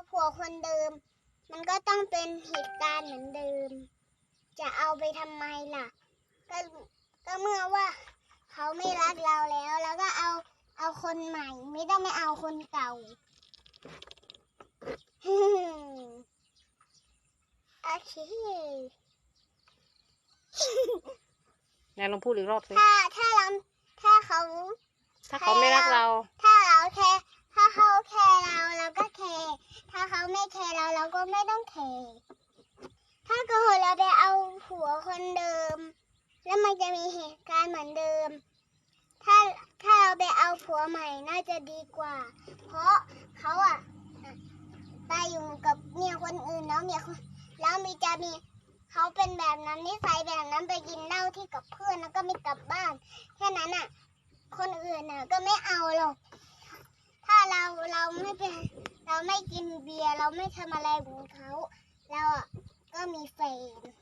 าผัวคนเดิม มันก็ต้องเป็นเหตุการณ์เหมือนเดิม จะเอาไปทำไมล่ะ ก็ก็เมื่อว่าเขาไม่รักเราแล้ว แล้วก็เอาเอาคนใหม่ ไม่ต้องไม่เอาคนเก่าโอเคไหนลองพูดอีกรอบสิถ้าถ้าเราถ้าเขา ถ้าเขาไม่รักเรา ถ้าเราแคร์ถ้าเขาแคร์เราเราก็แคร์ถ้า เขาไม่แคเราเราก็ไม่ต้องแคถ้าเกิดเราไปเอาผัวคนเดิม แล้วมันจะมีเหตุการณ์เหมือนเดิม ถ้าถ้าเราไปเอาผัวใหม่น่าจะดีกว่า เพราะเขาอะไปอยู่กับเมียคนอื่นแล้วเมียคนแล้วมีจะมีเขาเป็นแบบนั้นนิสัยแบบนั้นไปกินเหล้าที่กับเพื่อนแล้วก็ไม่กลับบ้านแค่นั้นอะคนอื่นน่ะ ก็ไม่เอาหรอก ถ้าเราเราไม่เป็น เราไม่กินเบียร์เราไม่ทำอะไรขอนเขาเราอะก็มีแฟน